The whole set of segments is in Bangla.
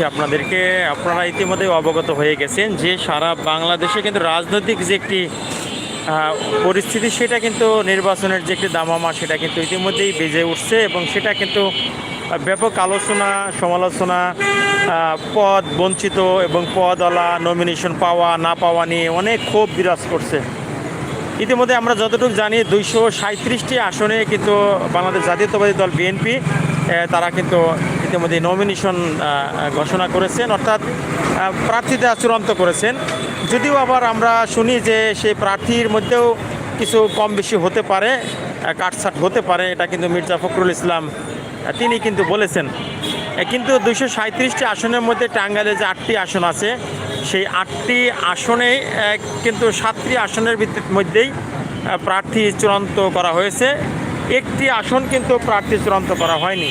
দিচ্ছি আপনাদেরকে। আপনারা ইতিমধ্যে অবগত হয়ে গেছেন যে সারা বাংলাদেশে কিন্তু রাজনৈতিক যে একটি পরিস্থিতি, সেটা কিন্তু নির্বাচনের যে একটি দামামা, সেটা কিন্তু ইতিমধ্যেই বেজে উঠছে এবং সেটা কিন্তু ব্যাপক আলোচনা, সমালোচনা পদ বঞ্চিত এবং পদওয়ালা নমিনেশন পাওয়া, না পাওয়া নিয়ে অনেক ক্ষোভ বিরাজ করছে। ইতিমধ্যে আমরা যতটুকু জানি, দুইশো সাঁত্রিশটি আসনে কিন্তু বাংলাদেশ জাতীয়তাবাদী দল বিএনপি তারা কিন্তু ইতিমধ্যে নমিনেশন ঘোষণা করেছেন, অর্থাৎ প্রার্থীতা চূড়ান্ত করেছেন। যদিও আবার আমরা শুনি যে সেই প্রার্থীর মধ্যেও কিছু কম বেশি হতে পারে কাটছাট হতে পারে, এটা কিন্তু মির্জা ফখরুল ইসলাম তিনি কিন্তু বলেছেন। কিন্তু দুশো সাঁত্রিশটি আসনের মধ্যে টাঙ্গাইলে যে আটটি আসন আছে, সেই আটটি আসনে কিন্তু সাতটি আসনের ভিত্তির মধ্যেই প্রার্থী চূড়ান্ত করা হয়েছে। একটি আসন কিন্তু প্রার্থী চূড়ান্ত করা হয়নি।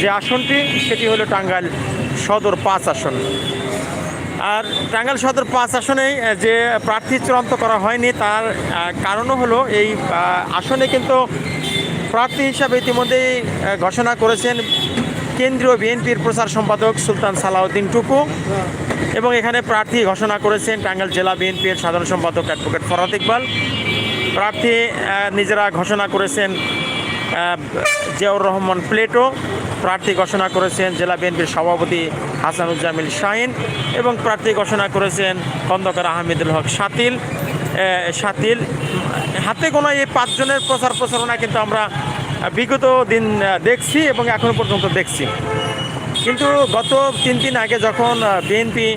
যে আসনটি সেটি হলো টাঙ্গাইল সদর পাঁচ আসন। আর টাঙ্গাইল সদর পাঁচ আসনে আহ, যে প্রার্থী চূড়ান্ত করা হয়নি তার কারণও হলো এই আসনে কিন্তু প্রার্থী হিসাবে ইতিমধ্যেই ঘোষণা করেছেন কেন্দ্রীয় বিএনপির প্রচার সম্পাদক সুলতান সালাউদ্দিন টুকু এবং এখানে প্রার্থী ঘোষণা করেছেন টাঙ্গাইল জেলা বিএনপির সাধারণ সম্পাদক অ্যাডভোকেট ফরাত ইকবাল। প্রার্থী নিজেরা ঘোষণা করেছেন জিয়াউর রহমান প্লেটো। প্রার্থী ঘোষণা করেছেন জেলা বিএনপির সভাপতি হাসানুজ্জামিল শাহিন এবং প্রার্থী ঘোষণা করেছেন খন্দকার আহমেদুল হক সাতিল সাতিল হাতে গোনা এই পাঁচজনের প্রচার প্রচারণা কিন্তু আমরা বিগত দিন দেখছি এবং এখন পর্যন্ত দেখছি। কিন্তু গত তিন দিন আগে যখন বিএনপি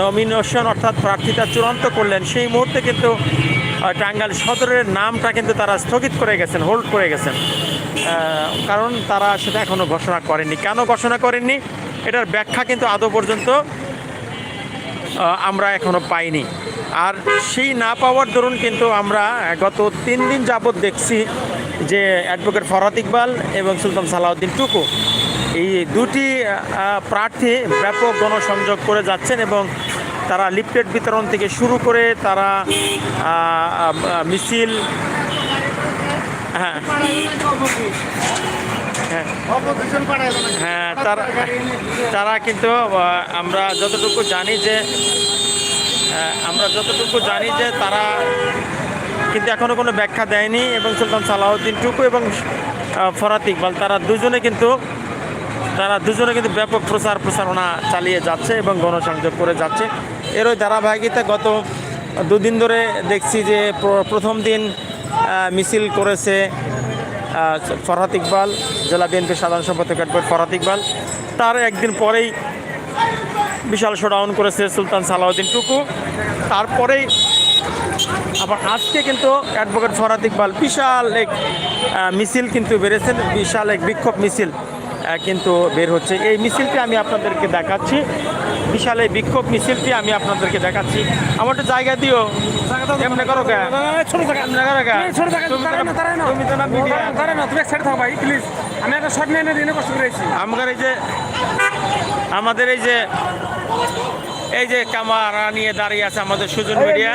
নমিনেশন অর্থাৎ প্রার্থীতা চূড়ান্ত করলেন, সেই মুহূর্তে কিন্তু টাঙ্গাইল সদরের নামটা কিন্তু তারা স্থগিত করে গেছেন হোল্ড করে গেছেন। কারণ তারা সেটা এখনও ঘোষণা করেননি। কেন ঘোষণা করেননি? এটার ব্যাখ্যা কিন্তু আদৌ পর্যন্ত আমরা এখনও পাইনি। আর সেই না পাওয়ার দরুন কিন্তু আমরা গত তিন দিন যাবৎ দেখছি যে অ্যাডভোকেট ফরাত ইকবাল এবং সুলতান সালাউদ্দিন টুকু, এই দুটি প্রার্থী ব্যাপক গণসংযোগ করে যাচ্ছেন এবং তারা লিফলেট বিতরণ থেকে শুরু করে তারা মিছিল হ্যাঁ। হ্যাঁ তারা তারা কিন্তু আমরা যতটুকু জানি যে আমরা যতটুকু জানি যে তারা কিন্তু এখনও কোনো ব্যাখ্যা দেয়নি এবং সুলতান সালাউদ্দিন টুকু এবং ফরাত ইকবাল, তারা দুজনে কিন্তু তারা দুজনে কিন্তু ব্যাপক প্রচার প্রচারণা চালিয়ে যাচ্ছে এবং গণসংযোগ করে যাচ্ছে। এর ওই ধারাবাহিকতা গত দুদিন ধরে দেখছি যে প্রথম দিন মিছিল করেছে ফরহাত ইকবাল, জেলা বিএনপির সাধারণ সম্পাদক অ্যাডভোকেট ফরহাত ইকবাল। তার একদিন পরেই বিশাল শোডাউন করেছে সুলতান সালাউদ্দিন টুকু। তারপরেই আবার আজকে কিন্তু অ্যাডভোকেট ফরাদ ইকবাল বিশাল এক মিছিল কিন্তু বেড়েছেন, বিশাল এক বিক্ষোভ মিছিল। কিন্তু বের হচ্ছে। এই মিছিলটি আমি আপনাদেরকে দেখাচ্ছি। বিশাল এই বিক্ষোভ মিছিলটি আমি আপনাদেরকে দেখাচ্ছি। আমার একটু জায়গা দিও। এমনি করো আমাদের এই যে আমাদের এই যে ক্যামেরা নিয়ে দাঁড়িয়ে আছে আমাদের সুজন মিডিয়া।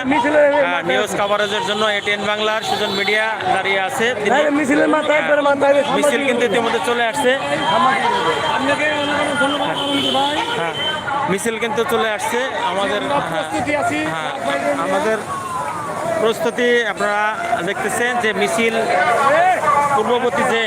নিউজ কভারেজের জন্য এটিএন বাংলার সুজন মিডিয়া দাঁড়িয়ে আছে। মিছিল কিন্তু ইতিমধ্যে চলে আসছে। আপনাকে অনেক অনেক ধন্যবাদ আনন্দ ভাই। হ্যাঁ মিছিল কিন্তু চলে আসছে। আমাদের হ্যাঁ, হ্যাঁ আমাদের প্রস্তুতি আপনারা দেখতেছেন যে মিছিল পূর্ববর্তী যে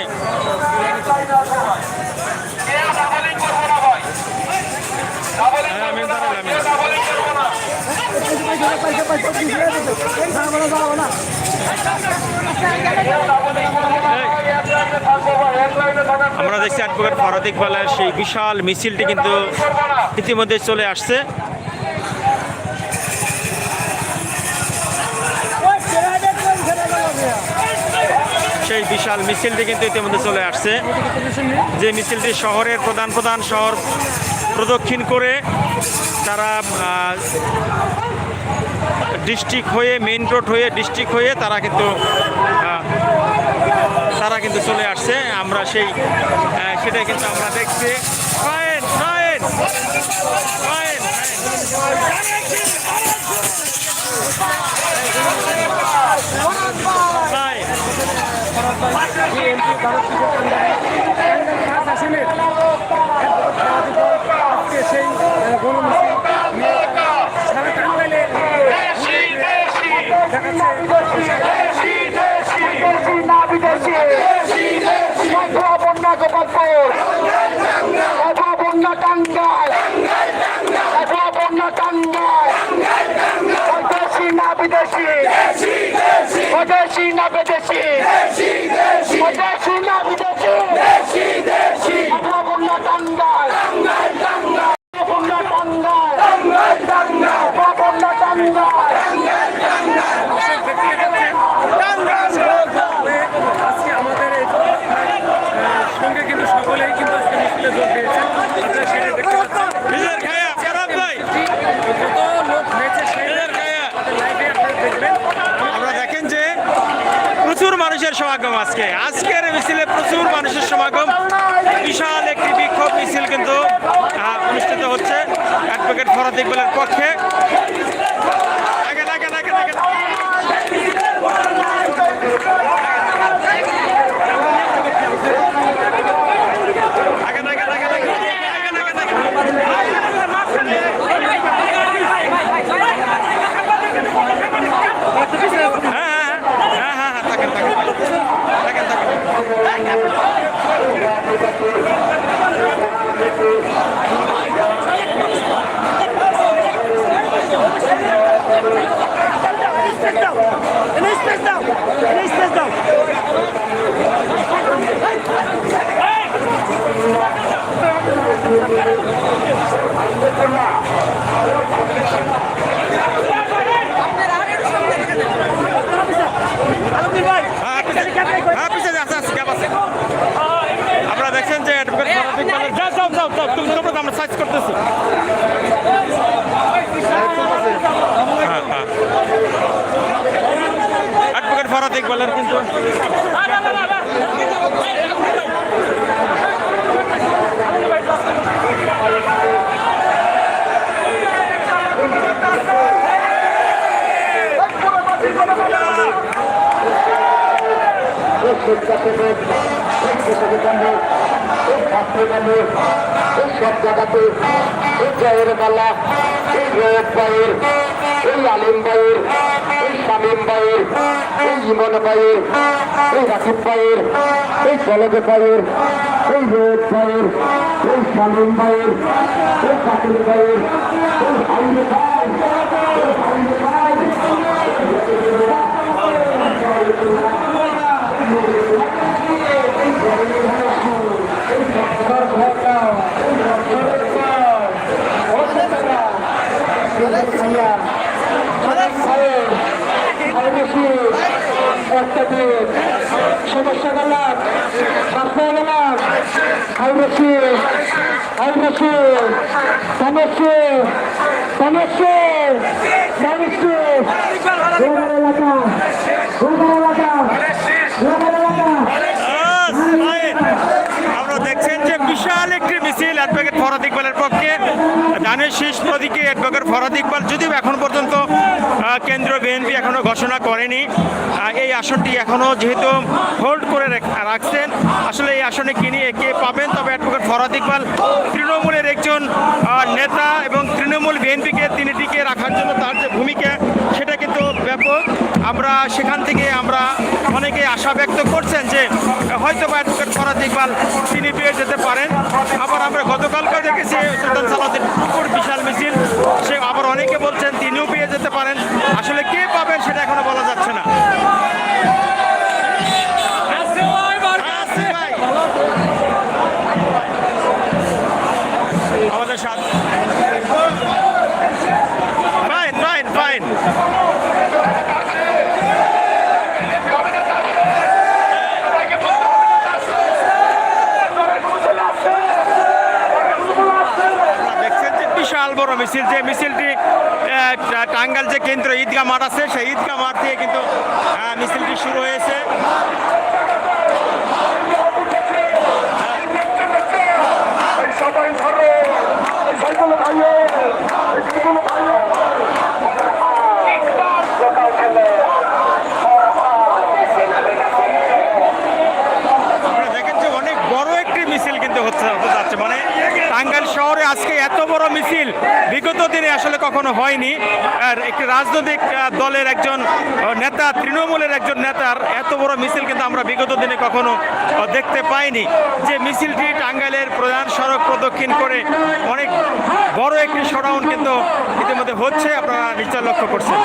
আমরা দেখছি অ্যাডভোকেট ফরাদ ইকবালের সেই বিশাল মিছিলটি কিন্তু ইতিমধ্যে চলে আসছে। সেই বিশাল মিছিলটি কিন্তু ইতিমধ্যে চলে আসছে। যে মিছিলটি শহরের প্রধান প্রধান শহর প্রদক্ষিণ করে তারা ডিস্ট্রিক্ট হয়ে, মেইন রোড হয়ে, ডিস্ট্রিক্ট হয়ে তারা কিন্তু তারা কিন্তু চলে আসছে। আমরা সেই সেটাই কিন্তু আমরা দেখছি। ফাইন ফাইন ফাইন ফাইন আজকে সেই বিদেশি না অথবা বন্যা গোপালপুর অথবা বন্যা টাঙ্গাল অথবা বন্যা টাঙ্গাল বিদেশি না বিদেশি বিদেশি না বিদেশি অথবা বন্যা টাঙ্গাল বন্যা টাঙ্গাল অথবা বন্যা টাঙ্গাল আজকে আমাদের এই আহ, সঙ্গে কিন্তু সকলেই কিন্তু আজকে মিছিলে যোগ দিয়েছেন আপনারা সেটা দেখতে পাচ্ছেন নিজের খায়া খারাপ ভাই কত লোক হয়েছে সেই নিজের খায়া লাইভে আপনারা দেখবেন আমরা দেখেন যে প্রচুর মানুষের সমাগম আজকে। আজকের মিছিলে প্রচুর মানুষের সমাগম। বিশাল একটি বিক্ষোভ মিছিল কিন্তু অনুষ্ঠিত হচ্ছে অ্যাডভোকেট ফরাদ ইকবালের পক্ষে। আগে আগে আগে দেখেন। পিছে হ্যাঁ পিছে যা, আস্তে আস্তে গ্যাপ আছে আপনারা দেখছেন যে অ্যাডভোকেট যা যাও যাও যাও তুমি তোমরা আমরা সার্চ করতেছি হ্যাঁ হ্যাঁ অ্যাডভোকেট ফরাদ কিন্তু সব জায়গাতে এই জয়ের মালা এই রোদ ভাইয়ের এই আলিম ভাইয়ের শামীম ভাইয়ের এই ইমন ভাইয়ের এই রাকিব ভাইয়ের এই কলেজ ভাইয়ের এই রোদ ভাইয়ের এই শামীম ভাইয়ের এই কাকির ভাইয়ের এই হাইরে সমস্যা গেলাম। বাসা গেলাম। হাই বেশি সমস্যা সমস্যা সমস্যা গোলগার এলাকা গোলগার এলাকা আয়। আমরা দেখছেন যে বিশাল একটি মিছিল অ্যাডভোকেট ফরাদ ইকবালের পক্ষে। ধানের শীষ প্রতীকে অ্যাডভোকেট ফরাদ ইকবাল, যদিও এখন পর্যন্ত আহ, কেন্দ্রীয় বিএনপি এখনও ঘোষণা করেনি। এই আসনটি এখনও যেহেতু হোল্ড করে রাখছেন আসলে এই আসনে কিনে কে পাবেন? তবে অ্যাডভোকেট ফরাদ ইকবাল তৃণমূলের একজন নেতা এবং তৃণমূল বিএনপিকে তিনি টিকে রাখার জন্য তার যে ভূমিকা সেটা কিন্তু ব্যাপক। আমরা সেখান থেকে আমরা অনেকে আশা ব্যক্ত করছেন যে হয়তো বা অ্যাডভোকেট ফরাদ ইকবাল তিনি পেয়ে যেতে পারেন। আবার আমরা গতকালকে দেখেছি সুলতান সালাদের বিশাল মিছিল। সে আবার অনেকে বলছেন তিনিও পেয়ে পারেন। আসলে কে পাবেন সেটা এখনও বলা যাচ্ছে না। আমাদের সাথে বিশাল বড় মিছিল, যে মিছিলটি টাঙ্গাইল যে কেন্দ্র ঈদগাহ মাঠ আছে, সেই ঈদগাহ মাঠ থেকে কিন্তু মিছিলটি শুরু হয়েছে। মিছিল কিন্তু হচ্ছে যাচ্ছে। মানে টাঙ্গাইল শহরে আজকে এত বড় মিছিল, বিগত দিনে আসলে কখনো হয়নি। আর একটি রাজনৈতিক দলের একজন নেতা, তৃণমূলের একজন নেতার এত বড় মিছিল কিন্তু আমরা বিগত দিনে কখনো দেখতে পাইনি। যে মিছিলটি টাঙ্গাইলের প্রধান সড়ক প্রদক্ষিণ করে অনেক বড় একটি শোডাউন কিন্তু ইতিমধ্যে হচ্ছে, আপনারা নিশ্চয় লক্ষ্য করছেন।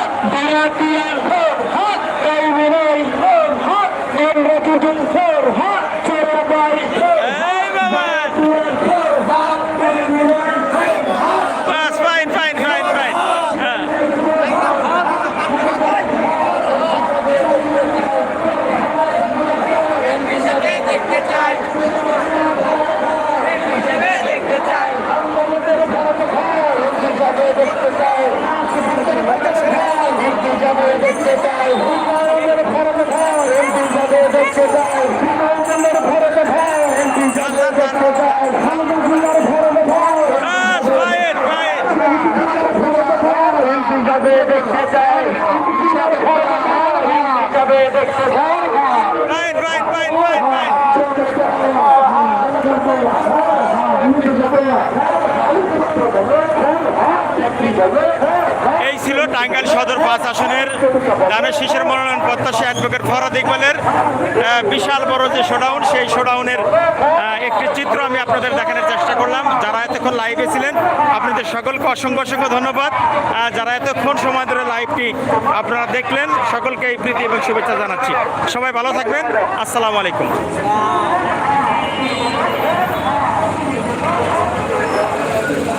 Fine fine fine fine fine এই ছিল টাঙ্গাইল সদর পাঁচ আসনের দানের শীষের মনোনয়ন প্রত্যাশী অ্যাডভোকেট ফরহাদ ইকবালের বিশাল বড় যে শোডাউন সেই শোডাউনের একটি চিত্র আমি আপনাদের দেখানোর চেষ্টা করলাম। যারা এতক্ষণ লাইভে ছিলেন, আপনাদের সকলকে অসংখ্য অসংখ্য ধন্যবাদ। যারা এতক্ষণ সময় ধরে লাইভটি আপনারা দেখলেন, সকলকে এই প্রীতি এবং শুভেচ্ছা জানাচ্ছি। সবাই ভালো থাকবেন। আসসালামু আলাইকুম।